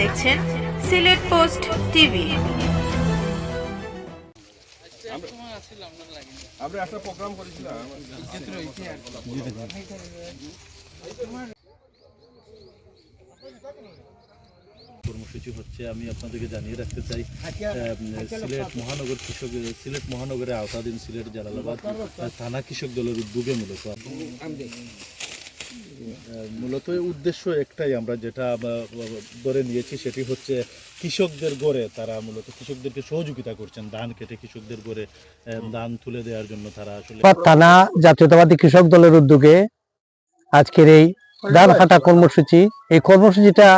দেখছেন Sylhet post TV. আমরা একটা প্রোগ্রাম করেছিলাম কর্মসূচি হচ্ছে আমি আপনাদেরকে জানিয়ে রাখতে চাই সিলেট মহানগর কৃষক সিলেট মহানগরের আওতাধীন সিলেট জালালাবাদ থানা কৃষক দলের উদ্যোগে মূলত। মূলত উদ্দেশ্য একটাই আমরা যেটা ধরে নিয়েছি সেটি হচ্ছে কৃষকদের গড়ে তারা মূলত কৃষকদেরকে সহযোগিতা করছেন ধান কেটে কৃষকদের গড়ে ধান তুলে দেওয়ার জন্য তারা আসলে থানা জাতীয়তাবাদী কৃষক দলের উদ্যোগে আজকের এই ধান কাটা কর্মসূচি এই কর্মসূচিটা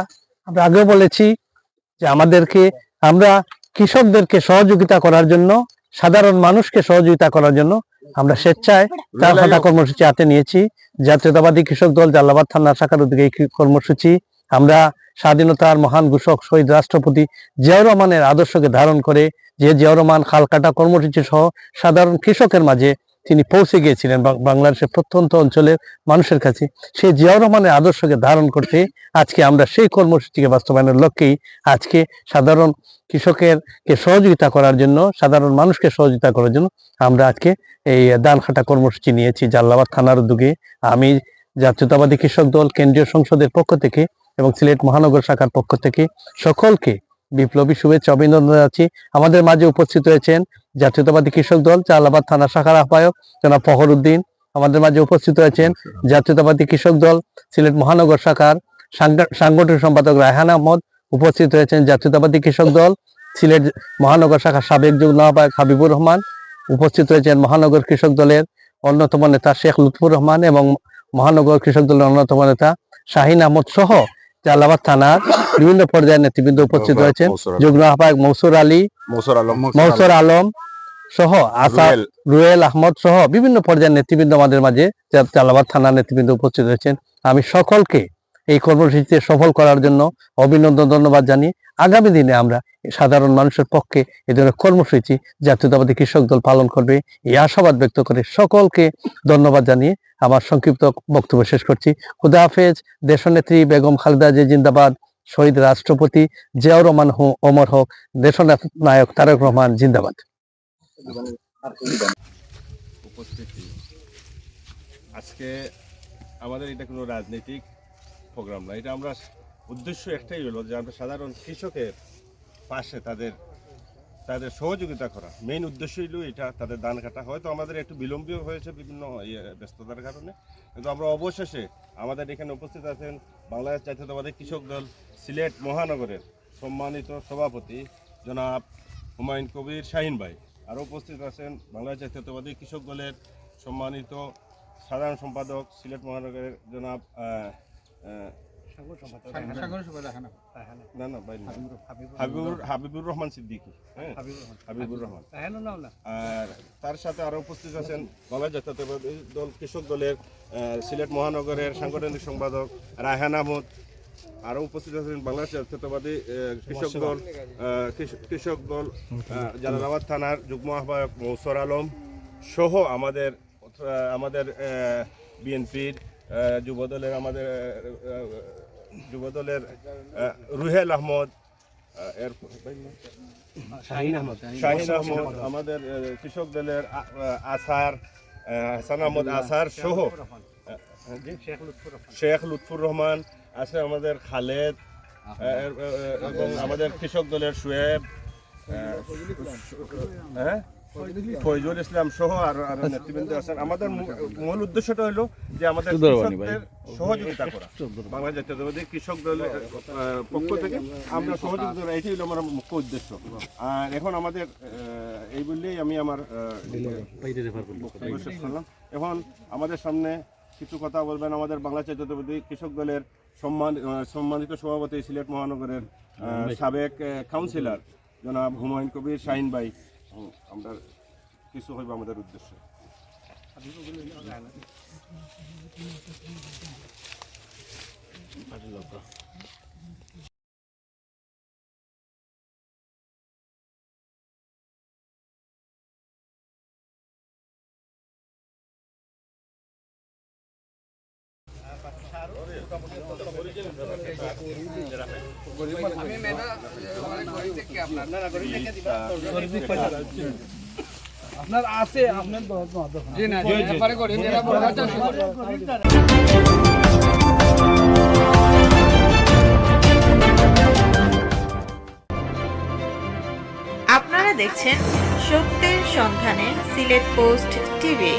আমরা আগেও বলেছি যে আমাদেরকে আমরা কৃষকদেরকে সহযোগিতা করার জন্য সাধারণ মানুষকে সহযোগিতা করার জন্য আমরা স্বেচ্ছায় ধান কাটা কর্মসূচি হাতে নিয়েছি। জাতীয়তাবাদী কৃষক দল জাল্লাবাদ থানার শাখার উদ্যোগে কর্মসূচি। আমরা স্বাধীনতার মহান ঘোষক শহীদ রাষ্ট্রপতি জিয়াউর রহমানের আদর্শকে ধারণ করে যে জিয়াউর রহমান খাল কাটা কর্মসূচি সহ সাধারণ কৃষকের মাঝে তিনি পৌঁছে গিয়েছিলেন বাংলাদেশের প্রত্যন্ত অঞ্চলের মানুষের কাছে। সেই জিয়াউর রহমানের আদর্শকে ধারণ করতে আজকে আমরা সেই কর্মসূচিকে বাস্তবায়নের লক্ষ্যেই আজকে সাধারণ কৃষকের কে সহযোগিতা করার জন্য, সাধারণ মানুষকে সহযোগিতা করার জন্য আমরা আজকে এই দান খাটা কর্মসূচি নিয়েছি জাল্লাবাদ থানার উদ্যোগে। আমি জাতীয়তাবাদী কৃষক দল, কেন্দ্রীয় সংসদের পক্ষ থেকে এবং সিলেট মহানগর শাখার পক্ষ থেকে সকলকে বিপ্লবী শুভেচ্ছা অভিনন্দন জানাচ্ছি। আমাদের মাঝে উপস্থিত হয়েছেন জাতীয়তাবাদী কৃষক দল চালাবাদ থানা শাখার আহ্বায়ক জনাব ফখর উদ্দিন আমাদের মাঝে উপস্থিত হয়েছেন জাতীয়তাবাদী কৃষক দল, সিলেট মহানগর শাখার সাংগ- সাংগঠনিক সম্পাদক রায়হান আহমদ উপস্থিত হয়েছেন জাতীয়তাবাদী কৃষক দল, সিলেট মহানগর শাখার সাবেক যুগ্ম আহ্বায়ক হাবিবুর রহমান উপস্থিত হয়েছেন মহানগর কৃষক দলের অন্যতম নেতা শেখ লুৎফুর রহমান এবং মহানগর কৃষক দলের অন্যতম নেতা শাহিন আহমদ সহ জালাবাদ থানার বিভিন্ন পর্যায়ের নেতৃবৃন্দ উপস্থিত রয়েছেন। যুগ্ম আহ্বায়ক মৌসুর আলী মৌসুর আলম। সহ আসা রুয়েল। আহমদ সহ বিভিন্ন পর্যায়ের নেতৃবৃন্দ আমাদের মাঝে জালাবাদ থানার নেতৃবৃন্দ উপস্থিত রয়েছেন। আমি সকলকে এই কর্মসূচিতে সফল করার জন্য অভিনন্দন, ধন্যবাদ জানিয়ে আগামী দিনে আমরা সাধারণ মানুষের পক্ষে এই ধরনের কর্মসূচি জাতীয়তাবাদী কৃষক দল পালন করবে এই আশাবাদ ব্যক্ত করে সকলকে ধন্যবাদ জানিয়ে আমার সংক্ষিপ্ত বক্তব্য শেষ করছি। খুদা হাফেজ, দেশনেত্রী বেগম খালেদা জিয়া জিন্দাবাদ, শহীদ রাষ্ট্রপতি জিয়াউর রহমান ওমর হক দেশনায়ক তারেক রহমান জিন্দাবাদ। আজকে আমাদের এটা কোনো রাজনৈতিক প্রোগ্রাম না। এটা আমরা উদ্দেশ্য একটাই হলো যে আমরা সাধারণ কৃষকের পাশে তাদের তাদের সহযোগিতা করা। মেইন উদ্দেশ্য হলো এটা তাদের ধান কাটা। হয়তো আমাদের একটু বিলম্বীয় হয়েছে বিভিন্ন ইয়ে, ব্যস্ততার কারণে। কিন্তু আমরা অবশেষে আমাদের এখানে উপস্থিত আছেন বাংলাদেশ জাতীয়তাবাদী কৃষক দল সিলেট মহানগরের সম্মানিত সভাপতি জনাব হুমায়ুন কবির শাহিন ভাই। আরও উপস্থিত আছেন বাংলাদেশ জাতীয়তাবাদী কৃষক দলের সম্মানিত সাধারণ সম্পাদক সিলেট মহানগরের জনাব হাবিবুর হাবিবুর রহমান সিদ্দিকী হ্যাঁ? হাবিবুর রহমান। আর তার সাথে আরও উপস্থিত আছেন বাংলাদেশ জাতীয়তাবাদী দল কৃষক দলের সিলেট মহানগরের সাংগঠনিক সম্পাদক রায়হান আহমদ। আরও উপস্থিত আছেন বাংলাদেশ জাতীয়তাবাদী কৃষক দল কৃষক দল জালালাবাদ থানার যুগ্ম আহ্বায়ক মৌসর আলম সহ আমাদের আমাদের বিএনপির যুব দলের আমাদের আহ, আহ, যুব দলের আহ, রুহেল আহমদ এর শাহিন আহমদ শাহিন আহমদ। আমাদের কৃষক দলের আসার হাসান আহমদ আসার সহ শেখ লুৎফুর রহমান আছে আমাদের খালেদ এবং আমাদের কৃষক দলের সুয়েব হ্যাঁ? ফৈজুল ইসলাম সহ আর আর নেতৃবৃন্দ আছেন। আমাদের মূল উদ্দেশ্যটা হলো যে আমাদের কৃষকদের সহযোগিতা করা। বাংলা জাতীয়তাবাদী কৃষক দলের পক্ষ থেকে আমরা সহযোগিতা করা। এটাই হলো আমার মুখ্য উদ্দেশ্য। আর এখন আমাদের এই বললেই আমি আমার শেষ করলাম। এখন আমাদের সামনে কিছু কথা বলবেন আমাদের বাংলা জাতীয়তাবাদী কৃষক দলের সম্মান সম্মানিত সভাপতি সিলেট মহানগরের সাবেক কাউন্সিলর জনাব হুমায়ুন কবির শাহিন ভাই। আমরা কিছু হইব আমাদের উদ্দেশ্য। আপনার আছে আপনার জি না আপনারা দেখছেন সত্যের সন্ধানে সিলেট পোস্ট টিভি।